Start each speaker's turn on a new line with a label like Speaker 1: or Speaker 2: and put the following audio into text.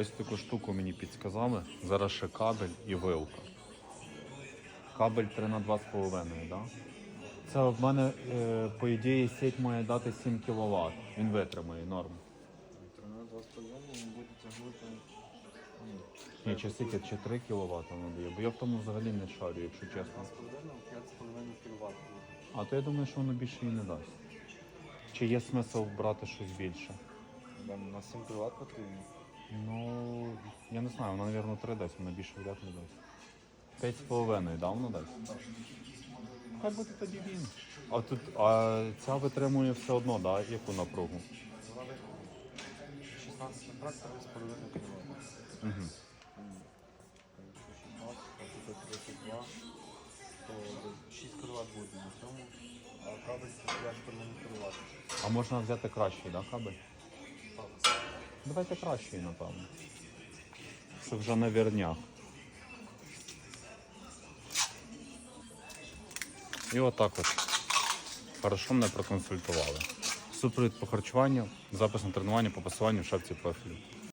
Speaker 1: Ось таку штуку мені підсказали. Зараз ще кабель і вилка. Кабель 3 на 2,5, так? Да? Це в мене, е, по ідеї, сеть має дати 7 кВт. Він витримає норм.
Speaker 2: Трена 2,5 він буде тягнути. Ні.
Speaker 1: Ні, чи чи 3 кВт воно дає, бо я в тому взагалі не шарю, якщо чесно.
Speaker 2: 5,5 кВт.
Speaker 1: А то я думаю, що воно більше і не дасть. Чи є смисл брати щось більше?
Speaker 2: Нам на 7 кВт потрібно.
Speaker 1: Ну, я не знаю, воно, мабуть, 3 дасть, воно більше вряд не дасть. 5,5, да, воно дасть? Хай буде тоді він. А тут, а ця витримує все одно, да, яку напругу?
Speaker 2: 16 на трактор 3,5 кВт.
Speaker 1: Угу.
Speaker 2: Якщо 16, а тут 32, то 6 кВт буде на цьому, а кабель це 5,5 кВт.
Speaker 1: А можна взяти кращий, да, кабель? Давайте кращий, напевно. Це вже на вірнях. І отак от. Хорошо мене проконсультували. Супровід по харчуванню, запис на тренування по пасуванню в шапці профілю.